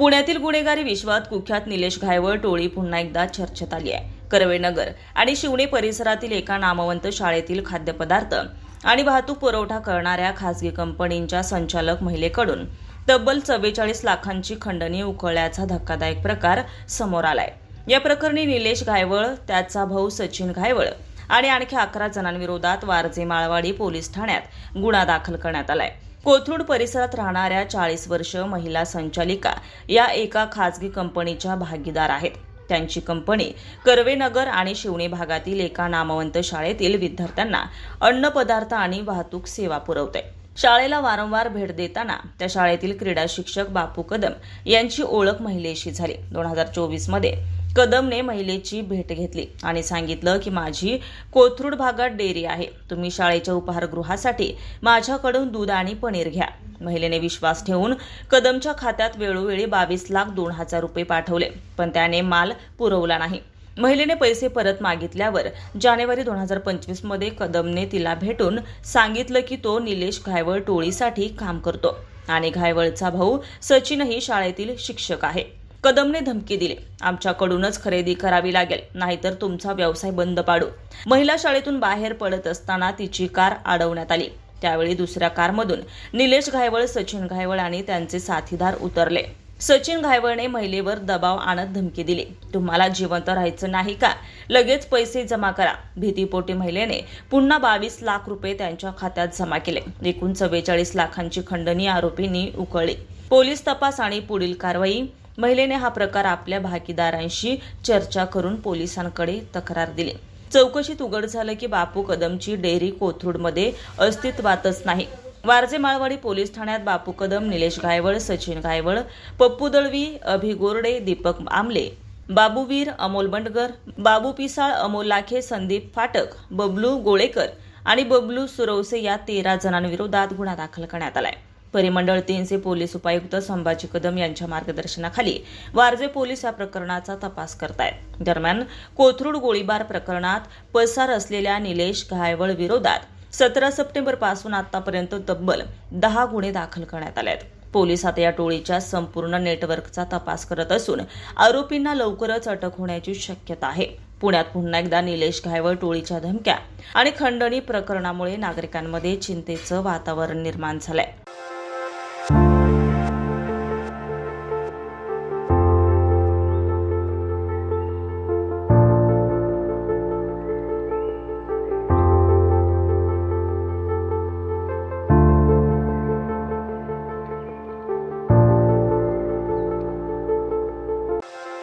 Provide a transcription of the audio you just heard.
पुण्यातील गुन्हेगारी विश्वात कुख्यात निलेश घायवळ टोळी पुन्हा एकदा चर्चेत आली आहे. कर्वेनगर आणि शिवणे परिसरातील एका नामवंत शाळेतील खाद्यपदार्थ आणि वाहतूक पुरवठा करणाऱ्या खासगी कंपनींच्या संचालक महिलेकडून तब्बल चव्वेचाळीस लाखांची खंडणी उकळल्याचा धक्कादायक प्रकार समोर आलाय. या प्रकरणी निलेश घायवळ त्याचा भाऊ सचिन घायवळ आणि आणखी अकरा जणांविरोधात वारजे माळवाडी पोलीस ठाण्यात गुन्हा दाखल करण्यात आलाय. कोथरूड परिसरात राहणाऱ्या चाळीस वर्ष महिला संचालिका या एका खाजगी कंपनीच्या भागीदार आहेत. त्यांची कंपनी कर्वेनगर आणि शिवणे भागातील एका नामवंत शाळेतील विद्यार्थ्यांना अन्नपदार्थ आणि वाहतूक सेवा पुरवते. शाळेला वारंवार भेट देताना त्या शाळेतील क्रीडा शिक्षक बापू कदम यांची ओळख महिलेशी झाली. दोन हजार चोवीसमध्ये कदमने महिलेची भेट घेतली आणि सांगितलं की माझी कोथरूड भागात डेअरी आहे. तुम्ही शाळेच्या उपहारगृहासाठी माझ्याकडून दूध आणि पनीर घ्या. महिलेने विश्वास ठेवून कदमच्या खात्यात वेळोवेळी बावीस लाख दोन हजार रुपये पाठवले पण त्याने माल पुरवला नाही. महिलेने पैसे परत मागितल्यावर जानेवारी दोन हजार पंचवीसमध्ये कदमने तिला भेटून सांगितलं की तो निलेश घायवळ टोळीसाठी काम करतो आणि घायवळचा भाऊ सचिनही शाळेतील शिक्षक आहे. कदमने धमकी दिली. आमच्याकडूनच खरेदी करावी लागेल नाहीतर तुमचा व्यवसाय बंद पाडू. महिला शाळेतून बाहेर पडत असताना तिची कार अडवण्यात आली. त्यावेळी दुसऱ्या कारमधून निलेश घायवळ सचिन घायवळ आणि त्यांचे साथीदार उतरले. सचिन घायवळने महिलेवर दबाव आणत धमकी दिली. तुम्हाला जिवंत राहायचं नाही का? लगेच पैसे जमा करा. भीतीपोटी महिलेने पुन्हा बावीस लाख रुपये त्यांच्या खात्यात जमा केले. एकूण चव्वेचाळीस लाखांची खंडणी आरोपींनी उकळली. पोलीस तपास आणि पुढील कारवाई महिलेने हा प्रकार आपल्या भागीदारांशी चर्चा करून पोलिसांकडे तक्रार दिली. चौकशीत उघड झालं की बापू कदमची डेअरी कोथरूडमध्ये अस्तित्वातच नाही. वारजे माळवाडी पोलीस ठाण्यात बापू कदम निलेश गायवळ सचिन गायवळ पप्पू दळवी अभि गोरडे दीपक आमले बाबूवीर अमोल बंडगर बाबू पिसाळ अमोल लाखे संदीप फाटक बबलू गोळेकर आणि बबलू सुरवसे या तेरा जणांविरोधात गुन्हा दाखल करण्यात आला आहे परिमंडळ तीनचे पोलीस उपायुक्त संभाजी कदम यांच्या मार्गदर्शनाखाली वारजे पोलीस या प्रकरणाचा तपास करतायत. दरम्यान कोथरूड गोळीबार प्रकरणात पसार असलेल्या निलेश घायवळ विरोधात सतरा सप्टेंबरपासून आतापर्यंत तब्बल दहा गुन्हे दाखल करण्यात आले आहेत पोलीस आता या टोळीच्या संपूर्ण नेटवर्कचा तपास करत असून आरोपींना लवकरच अटक होण्याची शक्यता आहे. पुण्यात पुन्हा एकदा निलेश घायवळ टोळीच्या धमक्या आणि खंडणी प्रकरणामुळे नागरिकांमध्ये चिंतेचं वातावरण निर्माण झालंय.